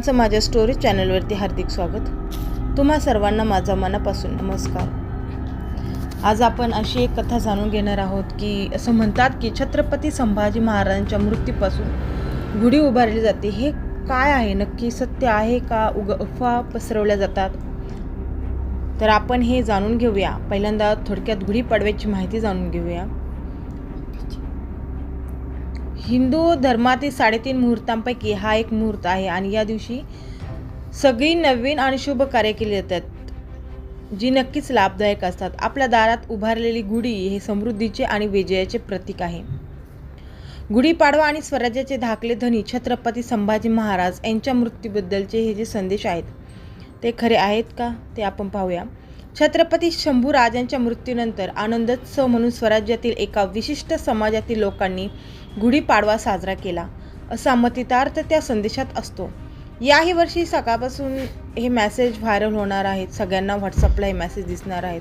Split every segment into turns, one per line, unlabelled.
तुमचं माझ्या स्टोरी चॅनलवरती हार्दिक स्वागत. तुम्हा सर्वांना माझा मनापासून नमस्कार. आज आपण अशी एक कथा जाणून घेणार आहोत की असं म्हणतात की छत्रपती संभाजी महाराजांच्या मृत्यूपासून गुढी उभारली जाते. हे काय आहे? नक्की सत्य आहे का? उग अफवा पसरवल्या जातात? तर आपण हे जाणून घेऊया. पहिल्यांदा थोडक्यात गुढी पाडव्याची माहिती जाणून घेऊया. हिंदू धर्मातील साडेतीन मुहूर्तांपैकी हा एक मुहूर्त आहे आणि या दिवशी सगळी नवीन आणि शुभ कार्य केली जातात जी नक्कीच लाभदायक असतात. आपल्या दारात उभारलेली गुढी हे समृद्धीचे आणि विजयाचे प्रतीक आहे. गुढीपाडवा आणि स्वराज्याचे धाकले धनी छत्रपती संभाजी महाराज यांच्या मृत्यूबद्दलचे हे जे संदेश आहेत ते खरे आहेत का? ते आपण पाहूया. छत्रपती शंभू राजांच्या मृत्यूनंतर आनंदोत्सव म्हणून स्वराज्यातील एका विशिष्ट समाजातील लोकांनी गुढीपाडवा साजरा केला. असा मतितार्थ त्या संदेशात असतो. याही वर्षी सकाळपासून हे मेसेज व्हायरल होणार आहेत. सगळ्यांना व्हॉट्सअपला हे मेसेज दिसणार आहेत.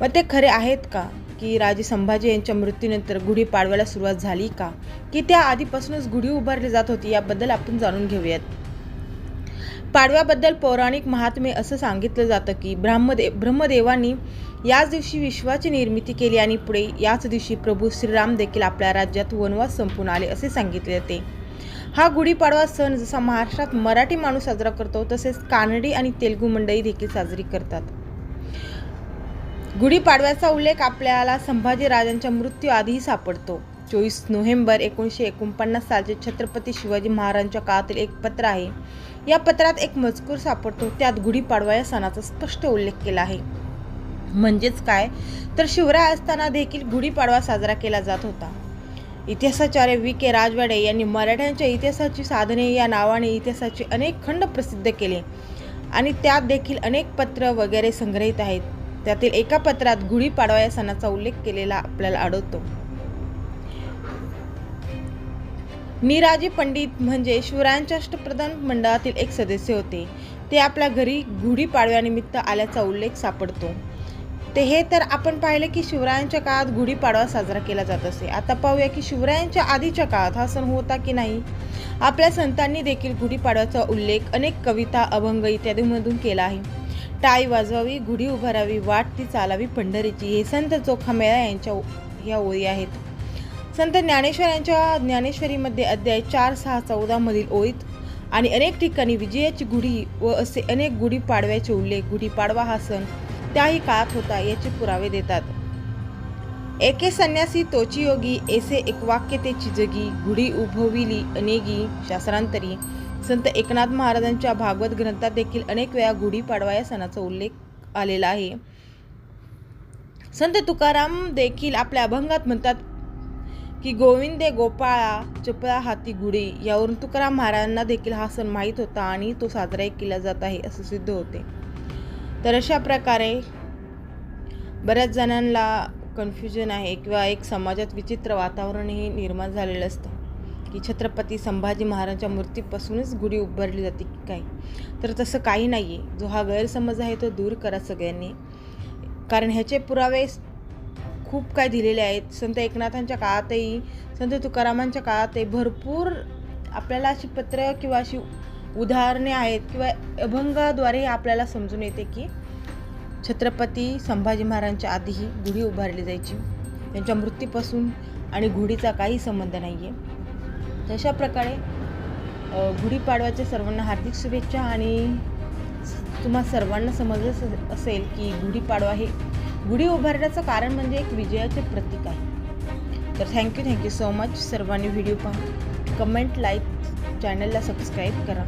मग ते खरे आहेत का? की राजे संभाजी यांच्या मृत्यूनंतर गुढीपाडव्याला सुरुवात झाली का? की त्या आधीपासूनच गुढी उभारली जात होती? याबद्दल आपण जाणून घेऊयात. पाडव्याबद्दल पौराणिक महात्म्य असं सांगितलं जातं की ब्रह्मदेव ब्रह्मदेवांनी याच दिवशी विश्वाची निर्मिती केली आणि पुढे याच दिवशी प्रभू श्रीराम देखील आपल्या राज्यात वनवास संपून आले असे सांगितले जाते. हा गुढीपाडवा सण जसा महाराष्ट्रात मराठी माणूस साजरा करतो तसेच कानडी आणि तेलुगू मंडळी देखील साजरी करतात. गुढीपाडव्याचा उल्लेख आपल्याला संभाजी राजांच्या मृत्यू आधीही सापडतो. चोवीस नोव्हेंबर एकोणीसशे एकोणपन्नास सालचे छत्रपती शिवाजी महाराजांच्या काळातील एक पत्र आहे. या पत्रात एक मजकूर सापडतो. त्यात गुढीपाडवा या सणाचा स्पष्ट उल्लेख केला आहे. म्हणजेच काय? तर शिवराय असताना देखील गुढीपाडवा साजरा केला जात होता. इतिहासाचार्य व्ही. के. राजवाडे यांनी मराठ्यांच्या इतिहासाची साधने या नावाने इतिहासाचे अनेक खंड प्रसिद्ध केले आणि त्यात देखील अनेक पत्र वगैरे संग्रहित आहेत. त्यातील एका पत्रात गुढीपाडवा या सणाचा उल्लेख केलेला आपल्याला आढळतो. निराजी पंडित म्हणजे शिवरायांच्या अष्टप्रधान मंडळातील एक सदस्य होते. ते आपल्या घरी गुढीपाडव्यानिमित्त आल्याचा उल्लेख सापडतो. ते हे तर आपण पाहिलं की शिवरायांच्या काळात गुढीपाडवा साजरा केला जात असे. आता पाहूया की शिवरायांच्या आधीच्या काळात हा सण होता की नाही? आपल्या संतांनी देखील गुढीपाडव्याचा उल्लेख अनेक कविता अभंग इत्यादीमधून केला आहे. टाळी वाजवावी गुढी उभारावी वाट ती चालावी पंढरीची हे संत चोखामेळा यांच्या ह्या ओळी आहेत. संत ज्ञानेश्वरांच्या ज्ञानेश्वरीमध्ये अध्याय चार सहा चौदामधील ओळीत आणि अनेक ठिकाणी विजयाची गुढी व असे अनेक गुढीपाडव्याचे उल्लेख गुढीपाडवा हा सण त्याही काळात होता याचे पुरावे देतात. एके संन्यासी तोची योगी ऐसे एक वाक्य ते चिजगी गुढी उभविली अनेगी शास्त्रांतरी संत एकनाथ महाराजांच्या भागवत ग्रंथात देखील अनेक वेळा गुढीपाडवा या सणाचा उल्लेख आलेला आहे. संत तुकाराम देखील आपल्या अभंगात म्हणतात की गोविंदे गोपाळा चपळा हाती गुढी यावरून तुकाराम महाराजांना देखील हा सण माहीत होता आणि तो साजराही केला जात आहे असं सिद्ध होते. तर अशा प्रकारे बऱ्याच जणांना कन्फ्युजन आहे किंवा एक समाजात विचित्र वातावरणही निर्माण झालेलं असतं की छत्रपती संभाजी महाराजांच्या मूर्तीपासूनच गुढी उभारली जाते की काय? तर तसं काही नाही आहे जो हा गैरसमज आहे तो दूर करा सगळ्यांनी. कारण ह्याचे पुरावे खूप काय दिलेले आहेत. संत एकनाथांच्या काळातही संत तुकारामांच्या काळातही भरपूर आपल्याला अशी पत्र किंवा अशी उदाहरणे आहेत किंवा अभंगाद्वारे आपल्याला समजून येते की छत्रपती संभाजी महाराजांच्या आधीही गुढी उभारली जायची. त्यांच्या मृत्यूपासून आणि गुढीचा काही संबंध नाही आहे तशा प्रकारे गुढीपाडव्याच्या सर्वांना हार्दिक शुभेच्छा आणि तुम्हा सर्वांना समजलं असेल की गुढीपाडवा हे गुढी उभारण्याचं कारण म्हणजे एक विजयाचे प्रतीक आहे. तर thank you thank you so much सर्वांनी व्हिडिओ पहा. कमेंट लाईक चॅनलला सबस्क्राईब करा.